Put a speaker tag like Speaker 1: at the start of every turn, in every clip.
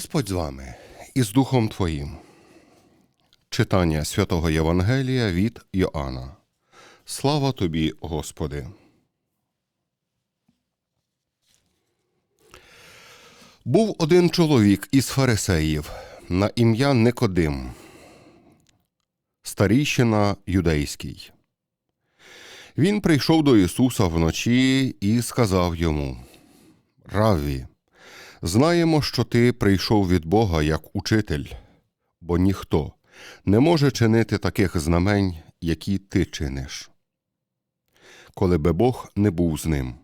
Speaker 1: Господь з вами і з Духом Твоїм. Читання святого Євангелія від Йоанна. Слава тобі, Господи. Був один чоловік із фарисеїв на ім'я Никодим, старійщина юдейський. Він прийшов до Ісуса вночі і сказав йому: Равві, знаємо, що ти прийшов від Бога як учитель, бо ніхто не може чинити таких знамень, які ти чиниш, коли би Бог не був з ним.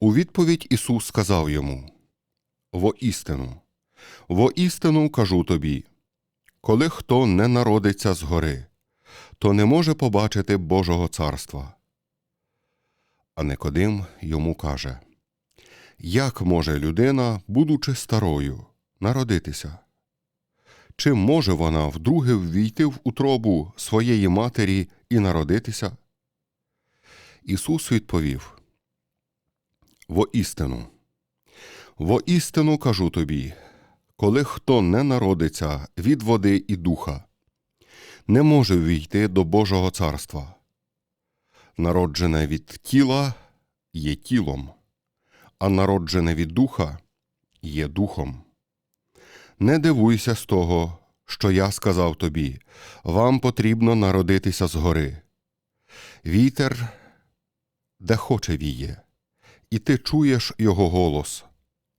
Speaker 1: У відповідь Ісус сказав йому: Воістину, воістину кажу тобі, коли хто не народиться згори, то не може побачити Божого царства. А Никодим йому каже: Як може людина, будучи старою, народитися? Чи може вона вдруге ввійти в утробу своєї матері і народитися? Ісус відповів: Воістину, воістину кажу тобі, коли хто не народиться від води і духа, не може ввійти до Божого царства. Народжене від тіла є тілом, а народжене від духа є духом. Не дивуйся з того, що я сказав тобі, вам потрібно народитися згори. Вітер, де хоче віє, і ти чуєш його голос,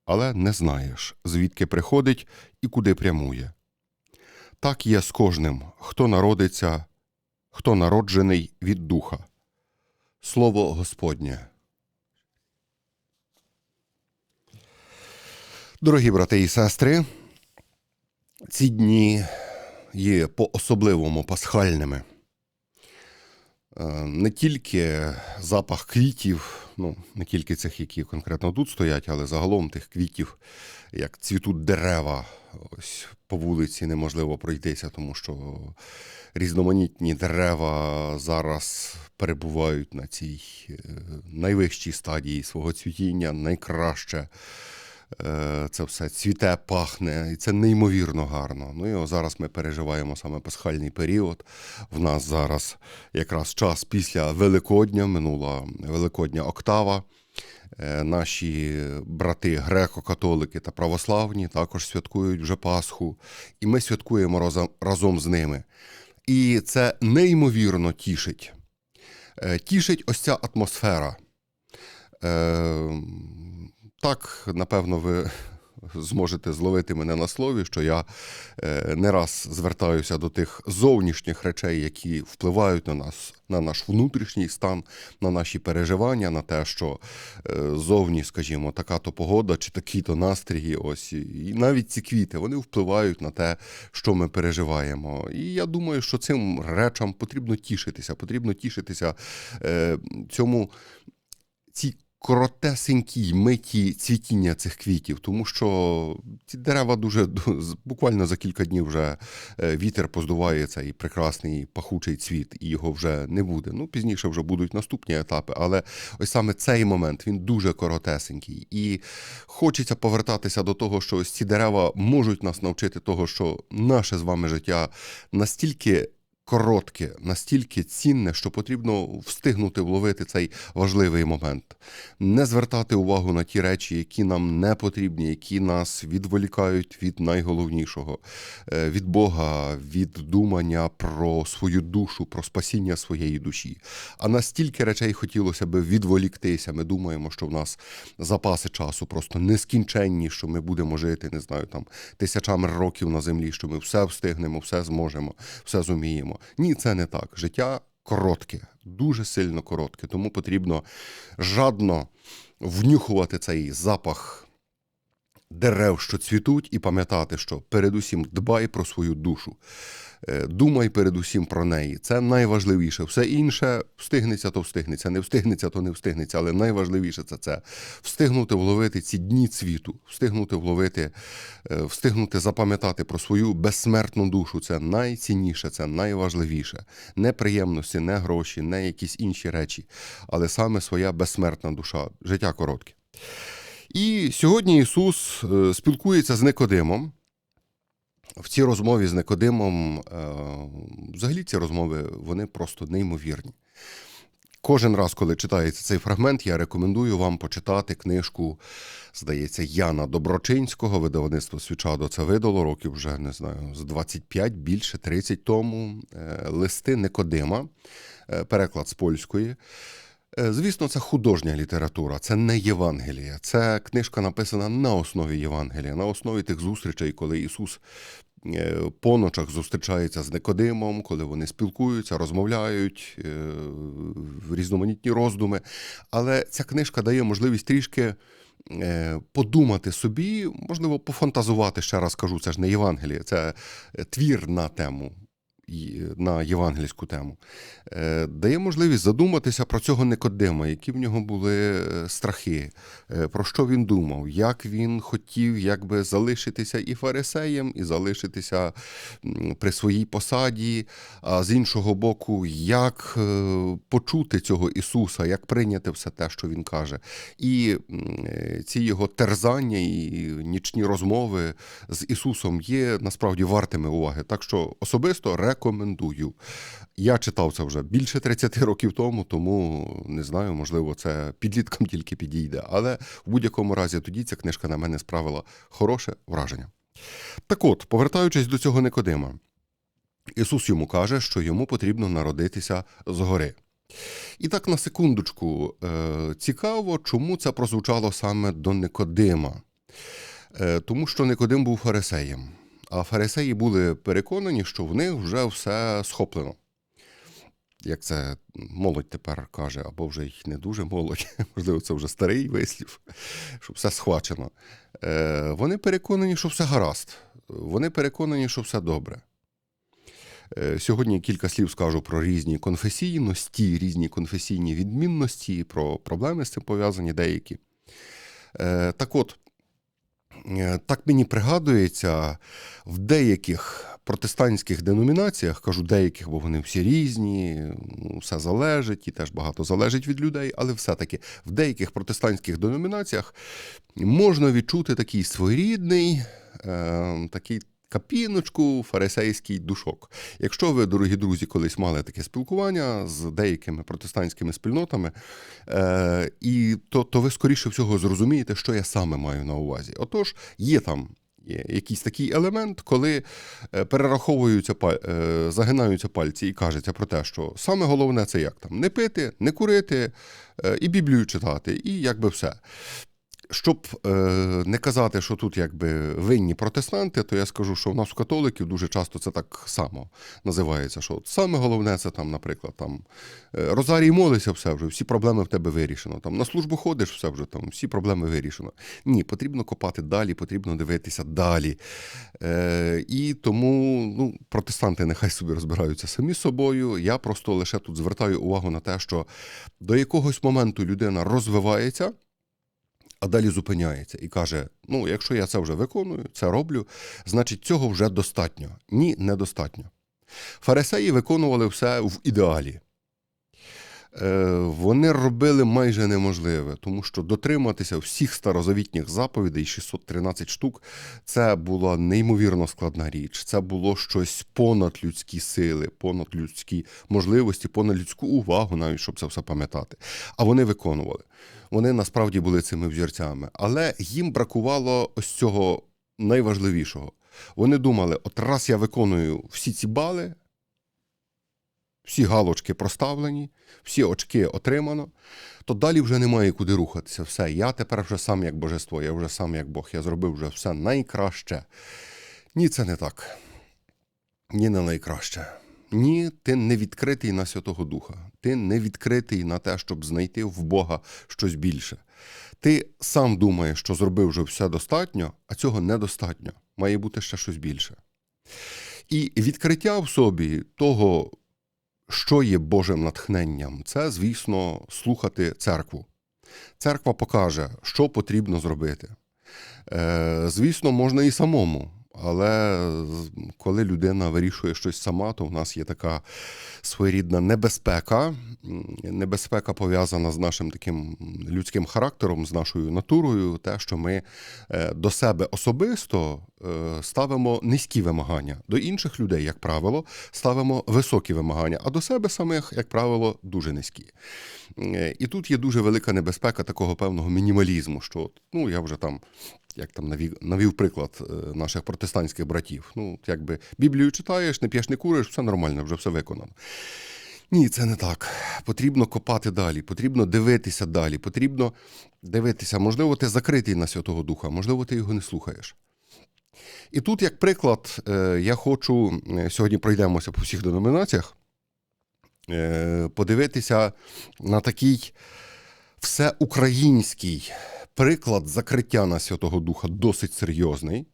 Speaker 1: але не знаєш, звідки приходить і куди прямує. Так є з кожним, хто народиться, хто народжений від духа. Слово Господнє. Дорогі брати і сестри, ці дні є по-особливому пасхальними. Е, Не тільки запах квітів, ну, не тільки цих, які конкретно тут стоять, але загалом тих квітів, як цвітуть дерева. Ось по вулиці неможливо пройтися, тому що різноманітні дерева зараз перебувають на цій е, найвищій стадії свого цвітіння, найкраще. Е, Це все цвіте, пахне, і це неймовірно гарно. Ну і зараз ми переживаємо саме пасхальний період. В нас зараз якраз час після Великодня, минула Великодня Октава. Е, Наші брати греко-католики та православні також святкують вже Пасху, і ми святкуємо разом, з ними. І це неймовірно тішить. Е, Тішить ось ця атмосфера. Так, напевно, ви зможете зловити мене на слові, що я е, не раз звертаюся до тих зовнішніх речей, які впливають на нас, на наш внутрішній стан, на наші переживання, на те, що е, зовні, скажімо, така то погода чи такі-то настрій, ось і навіть ці квіти вони впливають на те, що ми переживаємо. І я думаю, що цим речам потрібно тішитися, потрібно тішитися е, цьому цій коротесенькій миті цвітіння цих квітів, тому що ці дерева дуже буквально за кілька днів вже е, вітер поздуває цей прекрасний пахучий цвіт, і його вже не буде. Ну, пізніше вже будуть наступні етапи, але ось саме цей момент він дуже коротесенький. І хочеться повертатися до того, що ось ці дерева можуть нас навчити того, що наше з вами життя настільки коротке, настільки цінне, що потрібно встигнути вловити цей важливий момент, не звертати увагу на ті речі, які нам не потрібні, які нас відволікають від найголовнішого, е, від Бога, від думання про свою душу, про спасіння своєї душі. А настільки речей хотілося би відволіктися. Ми думаємо, що в нас запаси часу просто нескінченні, що ми будемо жити, не знаю, там тисячами років на землі, що ми все встигнемо, все зможемо, все зуміємо. Ні, це не так. Життя коротке, дуже сильно коротке, тому потрібно жадно внюхувати цей запах дерев, що цвітуть, і пам'ятати, що передусім дбай про свою душу. Е, Думай передусім про неї. Це найважливіше. Все інше встигнеться, то встигнеться, не встигнеться, то не встигнеться. Але найважливіше це це встигнути вловити ці дні цвіту, встигнути вловити, е, встигнути запам'ятати про свою безсмертну душу. Це найцінніше, це найважливіше. Не приємності, не гроші, не якісь інші речі, але саме своя безсмертна душа. Життя коротке. І сьогодні Ісус е, спілкується з Никодимом. В цій розмові з Никодимом, е, взагалі ці розмови вони просто неймовірні. Кожен раз, коли читається цей фрагмент, я рекомендую вам почитати книжку, здається, Яна Доброчинського, видавництво Свічадо це видало років вже не знаю, з 25, більше 30 тому. е, Листи Никодима, е, переклад з польської. Е, Звісно, це художня література, це не Євангеліє. Це книжка написана на основі Євангелія, на основі тих зустрічей, коли Ісус е, по ночах зустрічається з Никодимом, коли вони спілкуються, розмовляють, е, різноманітні роздуми. Але ця книжка дає можливість трішки подумати собі, можливо, пофантазувати, ще раз кажу, це ж не Євангеліє, це твір на тему. І- На євангельську тему Е, дає можливість задуматися про цього Никодима, які в нього були е, страхи, е, про що він думав, як він хотів якби залишитися і фарисеєм, і залишитися при своїй посаді. А з іншого боку, як е, почути цього Ісуса, як прийняти все те, що Він каже. І е, ці його терзання і нічні розмови з Ісусом є насправді вартими уваги. Так що особисто рекомендую. Я читав це вже більше 30 років тому, тому не знаю, можливо, це підліткам тільки підійде. Але в будь-якому разі тоді ця книжка на мене справила хороше враження. Так от, повертаючись до цього Никодима, Ісус йому каже, що йому потрібно народитися згори. І так на секундочку, е, цікаво, чому це прозвучало саме до Никодима. Е, Тому що Никодим був фарисеєм, а фарисеї були переконані, що в них вже все схоплено. Як це молодь тепер каже, або вже й не дуже молодь, можливо, це вже старий вислів, що все схвачено. Е, Вони переконані, що все гаразд. Вони переконані, що все добре. Е, Сьогодні кілька слів скажу про різні конфесійності, різні конфесійні відмінності, про проблеми з цим пов'язані деякі. Е, Так от, так мені пригадується, в деяких протестантських деномінаціях, кажу деяких, бо вони всі різні, ну, все залежить, і теж багато залежить від людей, але все-таки в деяких протестантських деномінаціях можна відчути такий своєрідний, е, такий капіночку, фарисейський душок. Якщо ви, дорогі друзі, колись мали таке спілкування з деякими протестантськими спільнотами, е, і то, то ви скоріше всього зрозумієте, що я саме маю на увазі. Отож, є там. Є якийсь такий елемент, коли е, перераховуються е, загинаються пальці і кажеться про те, що саме головне це як там не пити, не курити е, і Біблію читати, і якби все. Щоб е, не казати, що тут якби винні протестанти, то я скажу, що в нас у католиків дуже часто це так само називається. Що от саме головне це там, наприклад, там е, Розарій молися, все вже, всі проблеми в тебе вирішено. Там на службу ходиш, все вже там, всі проблеми вирішено. Ні, потрібно копати далі, потрібно дивитися далі. Е, і тому ну, протестанти нехай собі розбираються самі собою. Я просто лише тут звертаю увагу на те, що до якогось моменту людина розвивається а далі зупиняється і каже: ну, якщо я це вже виконую, це роблю, значить цього вже достатньо. Ні, недостатньо. Фарисеї виконували все в ідеалі. Е, Вони робили майже неможливе, тому що дотриматися всіх старозавітніх заповідей, 613 штук, це була неймовірно складна річ. Це було щось понад людські сили, понад людські можливості, понад людську увагу, навіть щоб це все пам'ятати. А вони виконували. Вони насправді були цими взірцями, але їм бракувало ось цього найважливішого. Вони думали: от раз я виконую всі ці бали, всі галочки проставлені, всі очки отримано, то далі вже немає куди рухатися. Все, я тепер вже сам як божество, я вже сам як Бог, я зробив вже все найкраще. Ні, це не так. Ні, не найкраще. Ні, ти не відкритий на Святого Духа. Ти не відкритий на те, щоб знайти в Бога щось більше. Ти сам думаєш, що зробив вже все достатньо, а цього недостатньо. Має бути ще щось більше. І відкриття в собі того, що є Божим натхненням, це, звісно, слухати церкву. Церква покаже, що потрібно зробити. Е, звісно, можна і самому, Але коли людина вирішує щось сама, то в нас є така своєрідна небезпека. Небезпека пов'язана з нашим таким людським характером, з нашою натурою, те, що ми е, до себе особисто ставимо низькі вимагання. До інших людей, як правило, ставимо високі вимагання, а до себе самих, як правило, дуже низькі. Е, І тут є дуже велика небезпека такого певного мінімалізму, що ну я вже там. Як там навів, навів приклад е, наших протестантських братів. Ну, якби Біблію читаєш, не п'єш, не куриш, все нормально, вже все виконано. Ні, це не так. Потрібно копати далі, потрібно дивитися далі, потрібно дивитися, можливо, ти закритий на Святого Духа, можливо, ти його не слухаєш. І тут, як приклад, е, я хочу сьогодні пройдемося по всіх деномінаціях, е, подивитися на такий всеукраїнський приклад закриття на Святого Духа досить серйозний.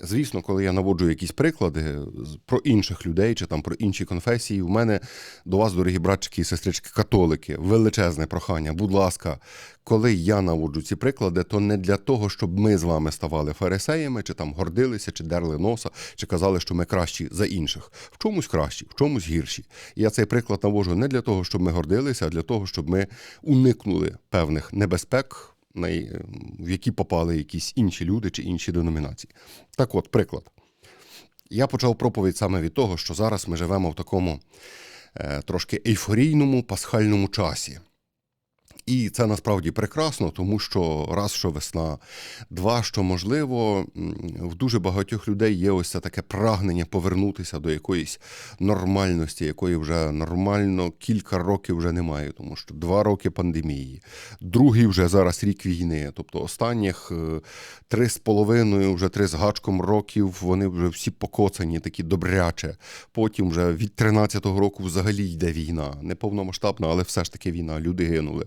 Speaker 1: Звісно, коли я наводжу якісь приклади про інших людей чи там про інші конфесії, у мене до вас, дорогі братчики і сестрички, католики, величезне прохання. Будь ласка, коли я наводжу ці приклади, то не для того, щоб ми з вами ставали фарисеями, чи там гордилися, чи дерли носа, чи казали, що ми кращі за інших. В чомусь кращі, в чомусь гірші. Я цей приклад наводжу не для того, щоб ми гордилися, а для того, щоб ми уникнули певних небезпек в які попали якісь інші люди чи інші деномінації. Так от, приклад. Я почав проповідь саме від того, що зараз ми живемо в такому е, трошки ейфорійному пасхальному часі. І це насправді прекрасно, тому що раз, що весна, два, що можливо, в дуже багатьох людей є ось це таке прагнення повернутися до якоїсь нормальності, якої вже нормально кілька років вже немає, тому що два роки пандемії, другий вже зараз рік війни. Тобто останніх е, три з половиною, вже три з гачком років, вони вже всі покоцані, такі добряче. Потім вже від 13-го року взагалі йде війна. Не повномасштабна, але все ж таки війна. Люди гинули.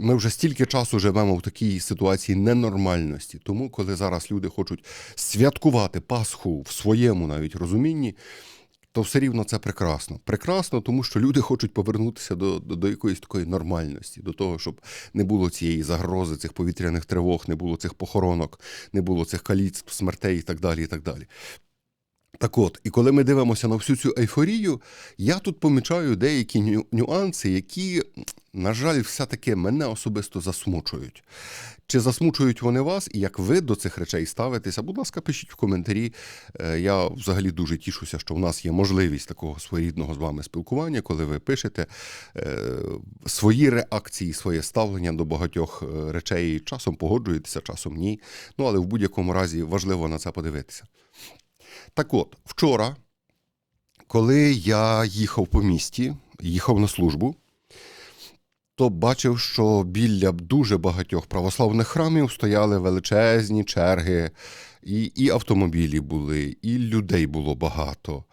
Speaker 1: Ми вже стільки часу живемо в такій ситуації ненормальності. Тому, коли зараз люди хочуть святкувати Пасху в своєму навіть розумінні, то все рівно це прекрасно. Прекрасно, тому що люди хочуть повернутися до, до, до якоїсь такої нормальності, до того, щоб не було цієї загрози, цих повітряних тривог, не було цих похоронок, не було цих каліцтв, смертей і так далі. І так далі. Так от, і коли ми дивимося на всю цю ейфорію, я тут помічаю деякі ню- нюанси, які, на жаль, все-таки мене особисто засмучують. Чи засмучують вони вас, і як ви до цих речей ставитеся? Будь ласка, пишіть в коментарі. Е, Я взагалі дуже тішуся, що в нас є можливість такого своєрідного з вами спілкування, коли ви пишете е, свої реакції, своє ставлення до багатьох е, речей. Часом погоджуєтеся, часом ні. Ну але в будь-якому разі важливо на це подивитися. Так от, вчора, коли я їхав по місті, їхав на службу, то бачив, що біля дуже багатьох православних храмів стояли величезні черги, і, і автомобілі були, і людей було багато.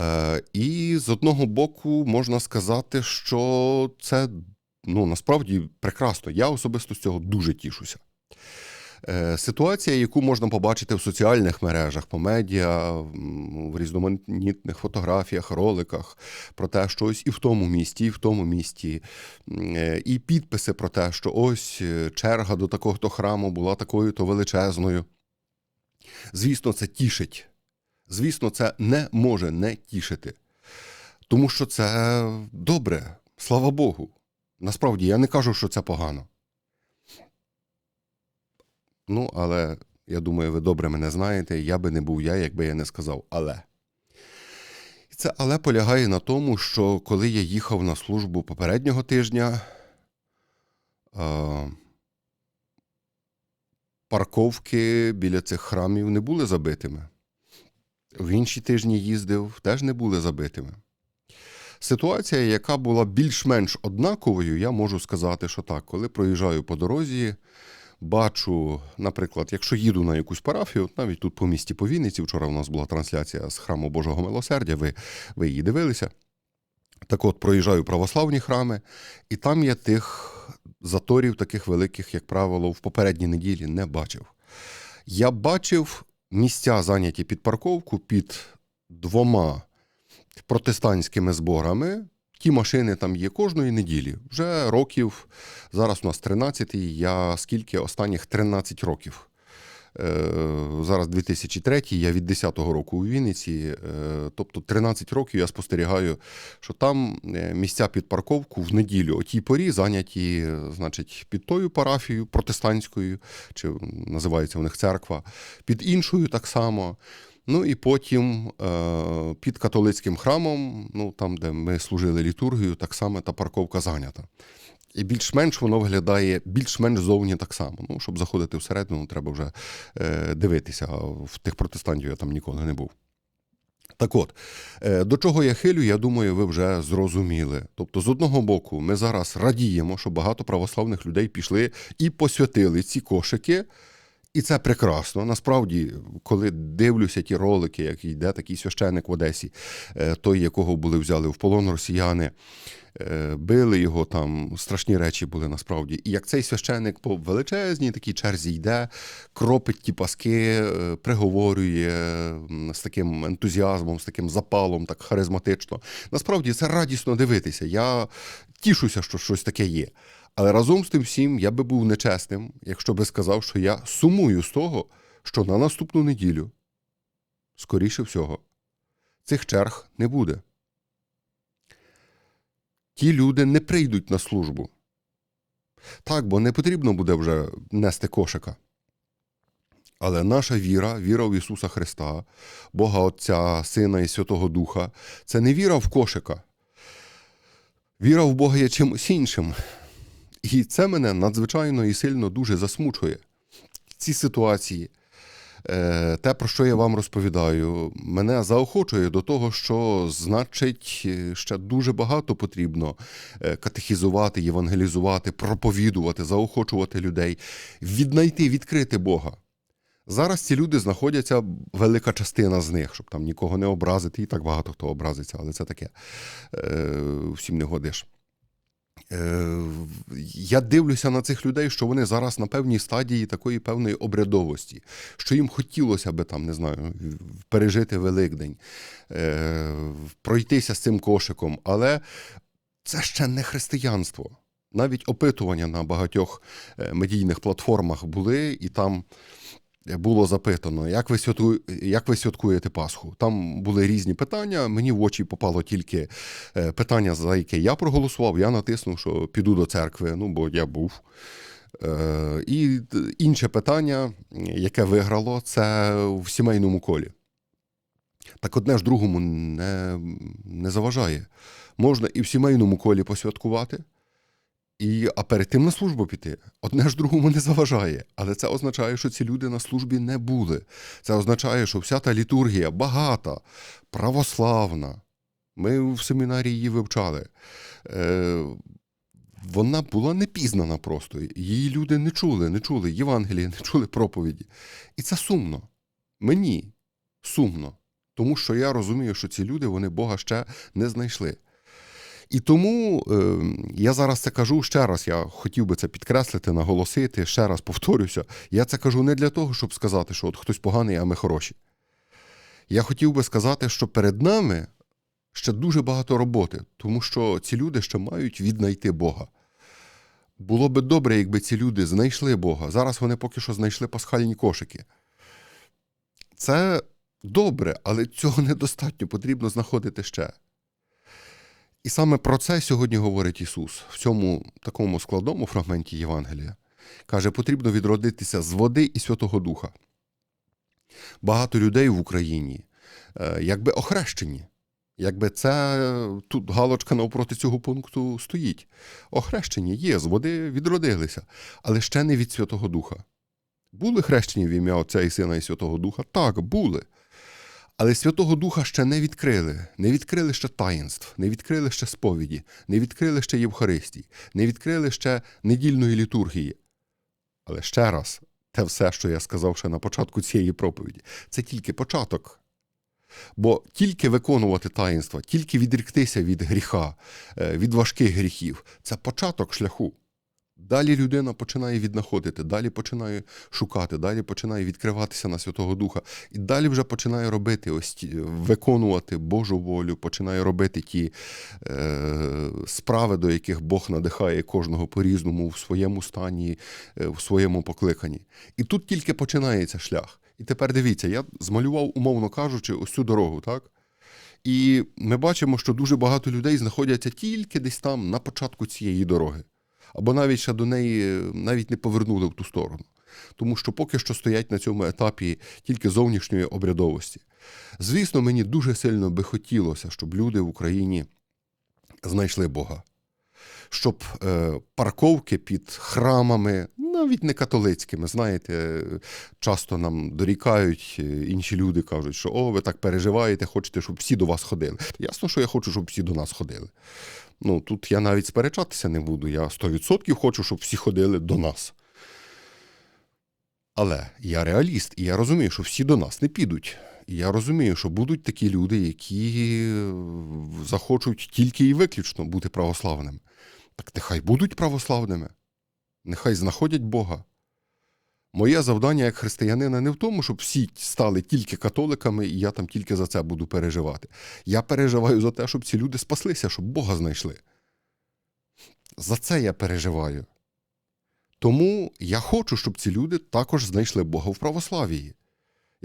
Speaker 1: Е, і з одного боку можна сказати, що це ну, насправді прекрасно. Я особисто з цього дуже тішуся. Е, Ситуація, яку можна побачити в соціальних мережах, по медіа, в різноманітних фотографіях, роликах про те, що ось і в тому місті, і в тому місті, е, і підписи про те, що ось е, черга до такого-то храму була такою-то величезною. Звісно, це тішить. Звісно, це не може не тішити. Тому що це добре, слава Богу. Насправді, я не кажу, що це погано. Ну, але я думаю, ви добре мене знаєте. Я би не був я, якби я не сказав але. І це але полягає на тому, що коли я їхав на службу попереднього тижня, е, парковки біля цих храмів не були забитими. В інші тижні їздив, теж не були забитими. Ситуація, яка була більш-менш однаковою, я можу сказати, що так, коли проїжджаю по дорозі, бачу, наприклад, якщо їду на якусь парафію, навіть тут по місті по Вінниці, вчора у нас була трансляція з храму Божого Милосердя, ви, ви її дивилися. Так от, проїжджаю православні храми, і там я тих заторів, таких великих, як правило, в попередній неділі не бачив. Я бачив місця, зайняті під парковку, під двома протестантськими зборами. Ті машини там є кожної неділі. Вже років, зараз у нас 13-й, я скільки останніх 13 років Е, Зараз 2003, я від 10-го року у Вінниці. е, Тобто 13 років я спостерігаю, що там е, місця під парковку в неділю о тій порі зайняті, значить, під тою парафією протестантською, чи називається у них церква, під іншою так само. Ну і потім е, під католицьким храмом, ну там, де ми служили літургію, так само та парковка зайнята. І більш-менш воно виглядає більш-менш зовні так само. Ну, щоб заходити всередину, треба вже е, дивитися. В тих протестантів я там ніколи не був. Так от, е, до чого я хилю, я думаю, ви вже зрозуміли. Тобто, з одного боку, ми зараз радіємо, що багато православних людей пішли і посвятили ці кошики. І це прекрасно. Насправді, коли дивлюся ті ролики, як йде такий священник в Одесі, е, той, якого були взяли в полон росіяни, е, били його там, страшні речі були насправді. І як цей священник по величезній такій черзі йде, кропить ті паски, е, приговорює з таким ентузіазмом, з таким запалом, так харизматично. Насправді це радісно дивитися. Я тішуся, що щось таке є. Але разом з тим всім я би був нечесним, якщо би сказав, що я сумую з того, що на наступну неділю, скоріше всього, цих черг не буде. Ті люди не прийдуть на службу. Так, бо не потрібно буде вже нести кошика. Але наша віра, віра в Ісуса Христа, Бога Отця, Сина і Святого Духа, це не віра в кошика. Віра в Бога є чимось іншим. І це мене надзвичайно і сильно дуже засмучує. Ці ситуації, е, те, про що я вам розповідаю, мене заохочує до того, що, значить, е, ще дуже багато потрібно е, катехізувати, євангелізувати, проповідувати, заохочувати людей, віднайти, відкрити Бога. Зараз ці люди знаходяться, велика частина з них, щоб там нікого не образити, і так багато хто образиться, але це таке. Всім не годиш. Е, Я дивлюся на цих людей, що вони зараз на певній стадії такої певної обрядовості, що їм хотілося би там, не знаю, пережити Великдень, е, пройтися з цим кошиком, але це ще не християнство. Навіть опитування на багатьох е, медійних платформах були, і там було запитано, як ви, святку... як ви святкуєте Пасху. Там були різні питання. Мені в очі попало тільки е, питання, за яке я проголосував. Я натиснув, що піду до церкви, ну бо я був. Е, І інше питання, яке виграло, це в сімейному колі. Так одне ж другому не, не заважає. Можна і в сімейному колі посвяткувати, і, а перед тим на службу піти. Одне ж другому не заважає. Але це означає, що ці люди на службі не були. Це означає, що вся та літургія багата, православна. Ми в семінарії її вивчали. Е, вона була не пізнана просто. Її люди не чули, не чули Євангелії, не чули проповіді. І це сумно. Мені сумно. Тому що я розумію, що ці люди вони Бога ще не знайшли. І тому е, я зараз це кажу ще раз. Я хотів би це підкреслити, наголосити, ще раз повторюся. Я це кажу не для того, щоб сказати, що от хтось поганий, а ми хороші. Я хотів би сказати, що перед нами ще дуже багато роботи, тому що ці люди ще мають віднайти Бога. Було би добре, якби ці люди знайшли Бога. Зараз вони поки що знайшли пасхальні кошики. Це добре, але цього недостатньо, потрібно знаходити ще. І саме про це сьогодні говорить Ісус в цьому такому складному фрагменті Євангелія. Каже, потрібно відродитися з води і Святого Духа. Багато людей в Україні е, якби охрещені. Якби це тут галочка навпроти цього пункту стоїть. Охрещені є, з води відродилися, але ще не від Святого Духа. Були хрещені в ім'я Отця і Сина і Святого Духа? Так, були. Але Святого Духа ще не відкрили, не відкрили ще таїнств, не відкрили ще сповіді, не відкрили ще Євхаристії, не відкрили ще недільної літургії. Але ще раз, те все, що я сказав ще на початку цієї проповіді, це тільки початок. Бо тільки виконувати таїнства, тільки відріктися від гріха, е, від важких гріхів це початок шляху. Далі людина починає віднаходити, далі починає шукати, далі починає відкриватися на Святого Духа, і далі вже починає робити ось ті, виконувати Божу волю, починає робити ті е, справи, до яких Бог надихає кожного по-різному в своєму стані, е, в своєму покликанні. І тут тільки починається шлях. І тепер дивіться, я змалював, умовно кажучи, ось цю дорогу, так? І ми бачимо, що дуже багато людей знаходяться тільки десь там на початку цієї дороги, або навіть ще до неї навіть не повернули в ту сторону. Тому що поки що стоять на цьому етапі тільки зовнішньої обрядовості. Звісно, мені дуже сильно би хотілося, щоб люди в Україні знайшли Бога. Щоб е, парковки під храмами, навіть не католицькими, знаєте, часто нам дорікають е, інші люди, кажуть, що о, ви так переживаєте, хочете, щоб всі до вас ходили. Ясно, що я хочу, щоб всі до нас ходили. Ну, тут я навіть сперечатися не буду. Я 100% хочу, щоб всі ходили до нас. Але я реаліст, і я розумію, що всі до нас не підуть. І я розумію, що будуть такі люди, які е, захочуть тільки і виключно бути православними. Так нехай будуть православними, нехай знаходять Бога. Моє завдання як християнина не в тому, щоб всі стали тільки католиками, і я там тільки за це буду переживати. Я переживаю за те, щоб ці люди спаслися, щоб Бога знайшли. За це я переживаю. Тому я хочу, щоб ці люди також знайшли Бога в православії.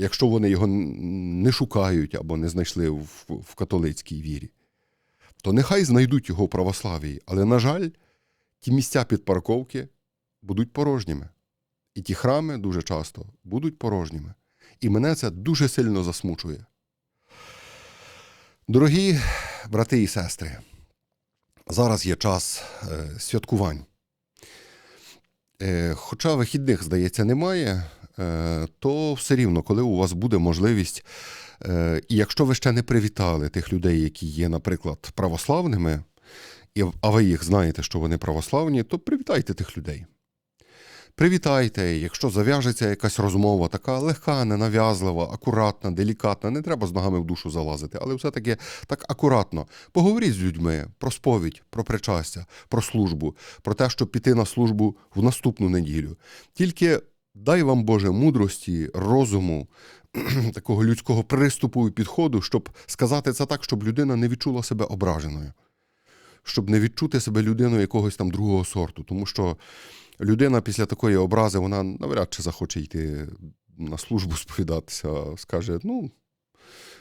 Speaker 1: Якщо вони його не шукають або не знайшли в, в католицькій вірі, то нехай знайдуть його в православії. Але, на жаль, ті місця під парковки будуть порожніми. І ті храми дуже часто будуть порожніми. І мене це дуже сильно засмучує. Дорогі брати і сестри, зараз є час е, святкувань. Е, хоча вихідних, здається, немає, е, то все рівно, коли у вас буде можливість, е, і якщо ви ще не привітали тих людей, які є, наприклад, православними, а ви їх знаєте, що вони православні, то привітайте тих людей. Привітайте, якщо зав'яжеться якась розмова, така легка, ненав'язлива, акуратна, делікатна, не треба з ногами в душу залазити, але все-таки так акуратно. Поговоріть з людьми про сповідь, про причастя, про службу, про те, щоб піти на службу в наступну неділю. Тільки дай вам Боже мудрості, розуму, такого людського приступу і підходу, щоб сказати це так, щоб людина не відчула себе ображеною, щоб не відчути себе людиною якогось там другого сорту, тому що людина після такої образи вона навряд чи захоче йти на службу сповідатися, скаже: ну,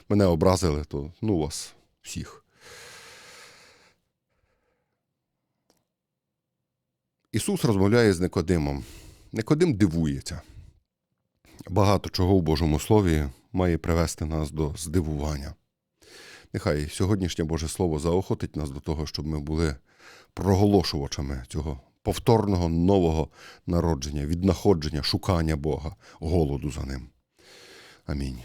Speaker 1: мене образили, то ну вас всіх. Ісус розмовляє з Никодимом. Никодим дивується. Багато чого в Божому Слові має привести нас до здивування. Нехай сьогоднішнє Боже Слово заохотить нас до того, щоб ми були проголошувачами цього повторного нового народження, віднаходження, шукання Бога, голоду за ним. Амінь.